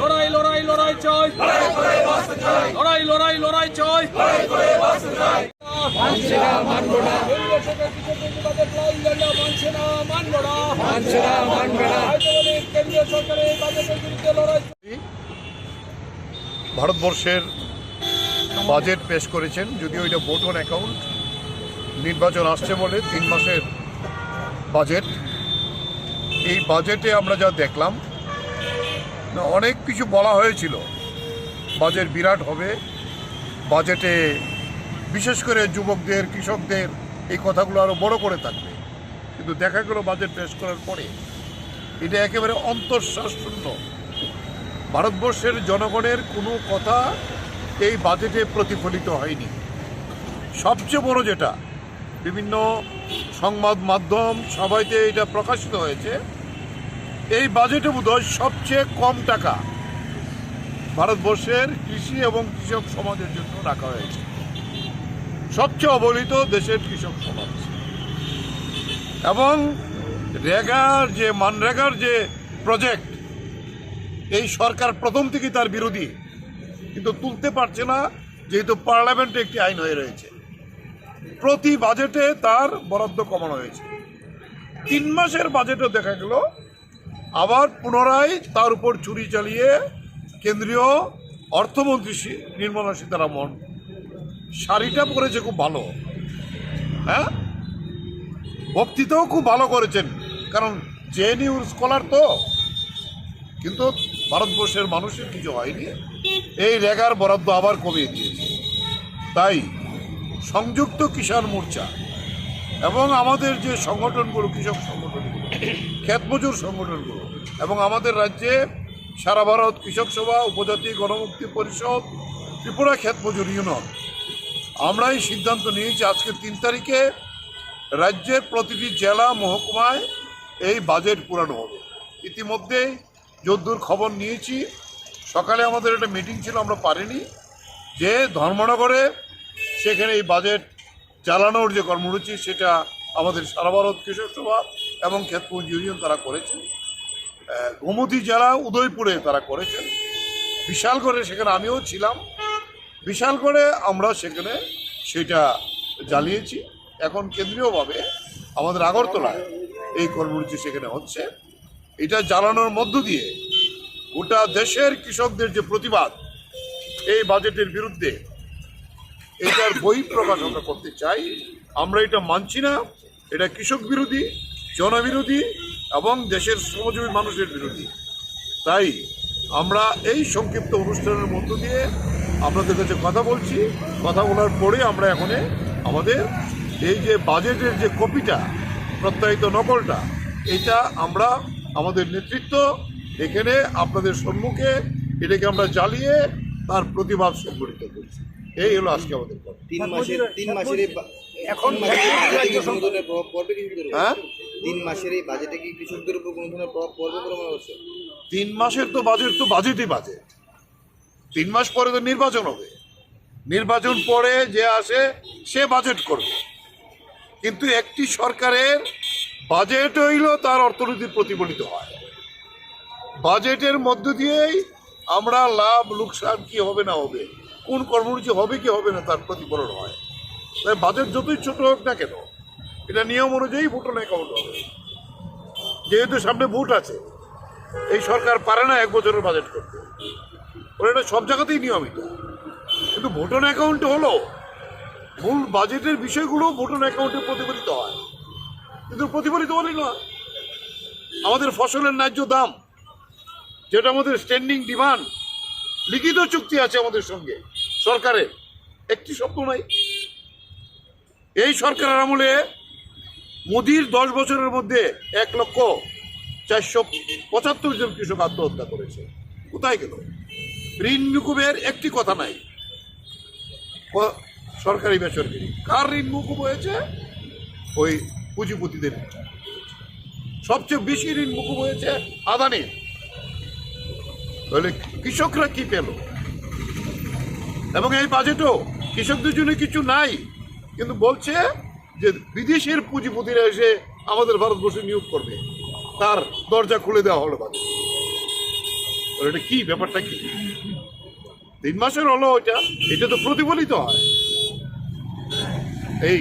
লড়াই লড়াই লড়াই চাই লড়াই লড়াই লড়াই চাই। মানছে না মানবো না মানছে না মানবো না মানছে না মানবে না। কেন্দ্রীয় সরকারের বাজেটের বিরুদ্ধে লড়াই ভারতবর্ষের বাজেট পেশ করেছেন যদিও এটা ভোট অন অ্যাকাউন্ট নির্বাচন আসছে বলে তিন মাসের বাজেট। এই বাজেটে আমরা যা দেখলাম অনেক কিছু বলা হয়েছিল। বাজেট বিরাট হবে। বাজেটে বিশেষ করে যুবকদের, কৃষকদের এই কথাগুলো আরও বড় করে থাকবে। কিন্তু দেখা গেল বাজেট পেশ করার পরে এটা একেবারে অন্তঃশ্বাস শূন্য ভারতবর্ষের জনগণের কোনো কথা এই বাজেটে প্রতিফলিত হয়নি। সবচেয়ে বড় যেটা, বিভিন্ন সংবাদ মাধ্যম সবাইতে এটা প্রকাশিত হয়েছে। এই বাজেটে বোধহয় সবচেয়ে কম টাকা ভারতবর্ষের কৃষি এবং কৃষক সমাজের জন্য রাখা হয়েছে। সবচেয়ে অবহেলিত দেশের কৃষক সমাজ। এবং রেগার যে, মানরেগার যে প্রজেক্ট এই সরকার প্রথম থেকে তার বিরোধী। কিন্তু তুলতে পারছে না, যেহেতু পার্লামেন্টে একটি আইন হয়ে রয়েছে। প্রতি বাজেটে তার বরাদ্দ কমানো হয়েছে। তিন মাসের বাজেটও দেখা গেল আবার পুনরায় তার উপর চুরি চালিয়ে কেন্দ্রীয় অর্থমন্ত্রী নির্মলা সীতারামন শাড়িটা পরেছে খুব ভালো। হ্যাঁ? বক্তৃতাও খুব ভালো করেছেন। কারণ জেএনইউর স্কলার তো। কিন্তু ভারতবর্ষের মানুষের কিছু হয়নি। এই রেগার বরাদ্দ আবার কমিয়ে দিয়েছে। তাই সংযুক্ত কিষাণ মোর্চা এবং আমাদের যে সংগঠনগুলো, কৃষক সংগঠনগুলো ক্ষেত মজুর সংগঠনগুলো, এবং আমাদের রাজ্যে সারা ভারত কৃষক সভা, উপজাতি গণমুক্তি পরিষদ, ত্রিপুরা ক্ষেত মজুর ইউনিয়ন। আমরাই সিদ্ধান্ত নিয়েছি আজকে তিন তারিখে রাজ্যের প্রতিটি জেলা, মহকুমায় এই বাজেট পুরানো হবে। ইতিমধ্যেই যদ্দূর খবর নিয়েছি। সকালে আমাদের একটা মিটিং ছিল, আমরা পারিনি। যে ধর্মনগরে সেখানে এই বাজেট চালানোর যে কর্মসূচি, সেটা আমাদের সারা ভারত কৃষক সভা এবং ক্ষেতপুঞ্জ ইউনিয়ন তারা করেছেন। গোমতী জেলা উদয়পুরে তারা করেছেন। বিশালগড়ে সেখানে আমিও ছিলাম। বিশালগড়ে আমরা সেখানে সেটা জ্বালিয়েছি এখন কেন্দ্রীয়ভাবে আমাদের আগরতলায় এই কর্মসূচি সেখানে হচ্ছে। এটা জ্বালানোর মধ্য দিয়ে গোটা দেশের কৃষকদের যে প্রতিবাদ, এই বাজেটের বিরুদ্ধে এটার বই প্রকাশ আমরা করতে চাই। আমরা এটা মানছি না। এটা কৃষক বিরোধী, জনবিরোধী এবং দেশের শ্রমজীবী মানুষের বিরোধী। তাই আমরা এই সংক্ষিপ্ত অনুষ্ঠানের মধ্য দিয়ে আপনাদের কাছে কথা বলছি। কথা বলার পরে আমরা এখন আমাদের এই যে বাজেটের যে কপিটা, প্রত্যায়িত নকলটা, এটা আমরা আমাদের নেতৃত্ব এখানে আপনাদের সম্মুখে এটাকে আমরা জ্বালিয়ে তার প্রতিবাদ করছি এই হলো আজকে আমাদের তিন মাসের তিন মাসের এখন প্রভাব পড়বে কৃষকদের হ্যাঁ? তিন মাসের এই বাজেটে কি কৃষকদের উপর কোনো ধরনের প্রভাব পড়বে বলে মনে হচ্ছে? তিন মাসের তো বাজেট তো বাজেটই বাজেট তিন মাস পরে তো নির্বাচন হবে। নির্বাচন পরে যে আসে সে বাজেট করবে। কিন্তু একটি সরকারের বাজেট হইল তার অর্থনীতি প্রতিফলিত হয়। বাজেটের মধ্য দিয়েই আমরা লাভ লোকসান কি হবে না হবে কোন কর্মসূচি হবে কি হবে না তার প্রতিফলন হয়। তাই বাজেট যতই ছোট হোক না কেন, এটা নিয়ম অনুযায়ী ভোটন অ্যাকাউন্ট হবে। যেহেতু সামনে ভোট আছে, এই সরকার পারে না এক বছরের বাজেট করতে। ওরা এটা সব জায়গাতেই নিয়মিত। কিন্তু ভোটন অ্যাকাউন্ট হলো, মূল বাজেটের বিষয়গুলো ভোটন অ্যাকাউন্টে প্রতিফলিত হয়। কিন্তু প্রতিফলিত হলেই না আমাদের ফসলের ন্যায্য দাম, যেটা আমাদের স্ট্যান্ডিং ডিমান্ড লিখিত চুক্তি আছে আমাদের সঙ্গে। সরকারের। একটি শব্দ নাই। এই সরকারের আমলে মোদির দশ বছরের মধ্যে এক লক্ষ চারশো পঁচাত্তর জন কৃষক আত্মহত্যা করেছে। কোথায় গেল? ঋণ মুকুবের একটি কথা নাই। সরকারি বেসরকারি। কার ঋণ মুকুব হয়েছে? ওই পুঁজিপতিদের। সবচেয়ে বেশি ঋণ মুকুব হয়েছে আদানির। তাহলে কৃষকরা কি পেল? এবং এই বাজেটও কৃষকদের জন্য কিছু নাই। কিন্তু বলছে যে বিদেশের পুঁজিপতিরা এসে আমাদের ভারতবর্ষে নিয়োগ করবে। তার দরজা খুলে দেওয়া হলো বাজেট। এটা কি ব্যাপারটা কি? তিন মাসের হলো ওইটা এটা তো প্রতিফলিত হয়। এই